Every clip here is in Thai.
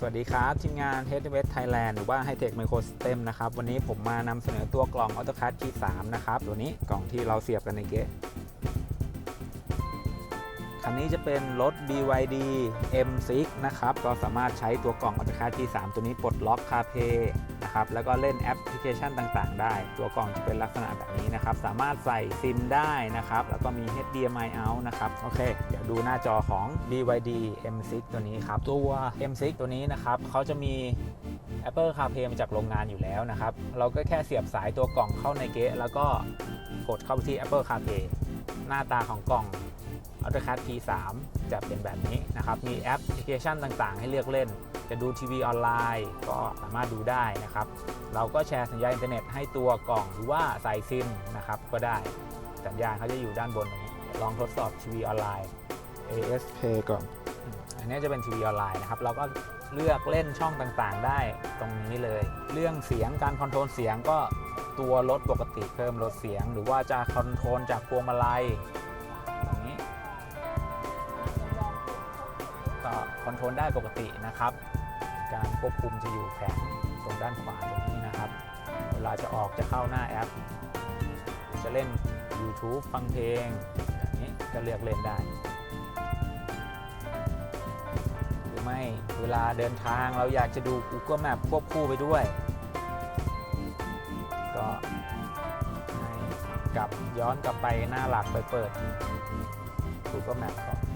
สวัสดีครับทีมงาน h w e s Thailand หรือว่า Hightech Micro System นะครับ วันนี้ผมมานำเสนอตัวกล่อง AutoCAD T3 นะครับ ตัวนี้กล่องที่เราเสียบกันในเกะ คันนี้จะเป็นรถ BYD M6 นะครับ ก็สามารถใช้ตัวกล่อง AutoCAD Key 3ตัวนี้ปลดล็อก CarPlay นะครับ แล้วก็เล่นแอปพลิเคชันต่างๆ ได้ ตัวกล่องจะเป็นลักษณะแบบนี้นะครับ สามารถใส่ซิมได้นะครับ แล้วก็มี HDMI out นะครับ โอเค เดี๋ยวดูหน้าจอของ BYD M6 ตัวนี้ครับ ตัว M6 ตัวนี้นะครับ เขาจะมี Apple CarPlay มาจากโรงงานอยู่แล้วนะครับ เราก็แค่เสียบสายตัวกล่องเข้าในเกะแล้วก็กดเข้าไปที่ Apple CarPlay หน้าตาของกล่อง AutoCAD P3 จะเป็นแบบนี้นะครับ มีแอปพลิเคชันต่างๆ ให้เลือกเล่น จะดูทีวีออนไลน์ก็สามารถดูได้นะครับ เราก็แชร์สัญญาณอินเทอร์เน็ตให้ตัวกล่องหรือว่าใส่ซิมนะครับก็ได้ สัญญาณเขาจะอยู่ด้านบนตรงนี้ ลองทดสอบทีวีออนไลน์ ASP ก่อนอืมอันนี้จะเป็นทีวีออนไลน์นะครับ เราก็เลือกเล่นช่องต่างๆ ได้ตรงนี้เลย เรื่องเสียงการคอนโทรลเสียงก็ตัวรถปกติเพิ่มลดเสียง หรือว่าจะคอนโทรลจากพวงมาลัย ก็คอนโทรลได้ปกตินะครับ การควบคุมจะอยู่แผงตรงด้านขวาตรงนี้นะครับ เวลาจะออกจะเข้าหน้าแอป จะเล่น YouTube ฟังเพลงแบบนี้ก็เลือกเล่นได้ หรือไม่เวลาเดินทางเราอยากจะดู Google Map ควบคู่ไปด้วย ก็ให้กลับย้อนกลับไปหน้าหลักไปเปิด Google Map ก่อน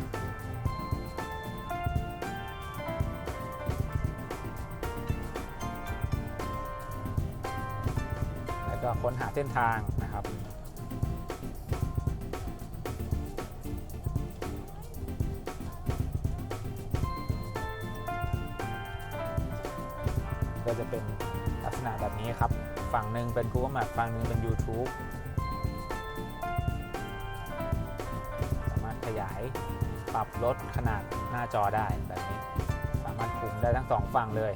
ก็ค้นหาเส้นทางนะครับก็จะเป็นลักษณะแบบนี้ครับ ฝั่งหนึ่งเป็น Google Map ฝั่งหนึ่งเป็น YouTube สามารถขยายปรับลดขนาดหน้าจอได้แบบนี้ สามารถคุมได้ทั้งสองฝั่งเลย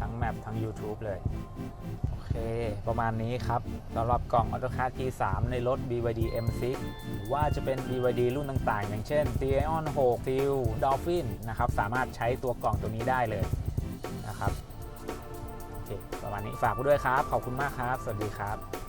ทั้งแมปทั้ง YouTube เลย ประมาณนี้ครับสำหรับกล่อง AutoCAD T3 ในรถ BYD M6 หรือว่าจะเป็น BYD รุ่นต่างๆ อย่างเช่น t i o n 6 Steel Dolphin นะครับ สามารถใช้ตัวกล่องตัวนี้ได้เลยนะครับ โอเค ประมาณนี้ฝากไว้ด้วยครับ ขอบคุณมากครับ สวัสดีครับ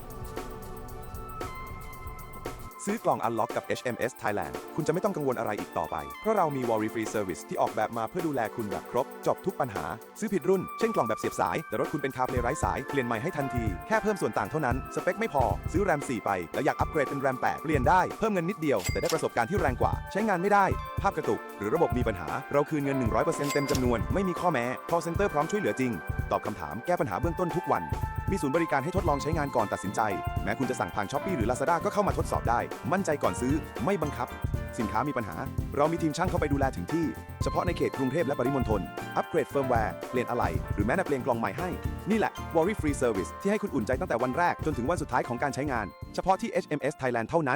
ซื้อกล่อง Unlock กับ HMS Thailand คุณจะไม่ต้องกังวลอะไรอีกต่อไป เพราะเรามี Worry Free Service ที่ออกแบบมาเพื่อดูแลคุณแบบครบ จบทุกปัญหา ซื้อผิดรุ่น เช่นกล่องแบบเสียบสาย แต่รถคุณเป็นคาเพลยไร้สาย เปลี่ยนใหม่ให้ทันที แค่เพิ่มส่วนต่างเท่านั้น สเปคไม่พอ ซื้อแรม 4 ไป แล้วอยากอัปเกรดเป็นแรม 8 เปลี่ยนได้ เพิ่มเงินนิดเดียว แต่ได้ประสบการณ์ที่แรงกว่า ใช้งานไม่ได้ ภาพกระตุก หรือระบบมีปัญหา เราคืนเงิน 100%เต็มจำนวน ไม่มีข้อแม้ call center พร้อมช่วยเหลือจริง ตอบคำถาม แก้ปัญหาเบื้องต้นทุกวัน มีศูนย์บริการให้ทดลองใช้งานก่อนตัดสินใจ แม้คุณจะสั่งผ่านช้อปปี้หรือ Lazada ก็เข้ามาทดสอบได้ มั่นใจก่อนซื้อ ไม่บังคับ สินค้ามีปัญหา เรามีทีมช่างเข้าไปดูแลถึงที่ เฉพาะในเขตกรุงเทพและปริมณฑล อัปเกรดเฟิร์มแวร์ เปลี่ยนอะไหล่หรือแม้แต่เปลี่ยนกล่องใหม่ให้ นี่แหละ Worry Free Service ที่ให้คุณอุ่นใจตั้งแต่วันแรกจนถึงวันสุดท้ายของการใช้งาน เฉพาะที่ HMS Thailand เท่านั้น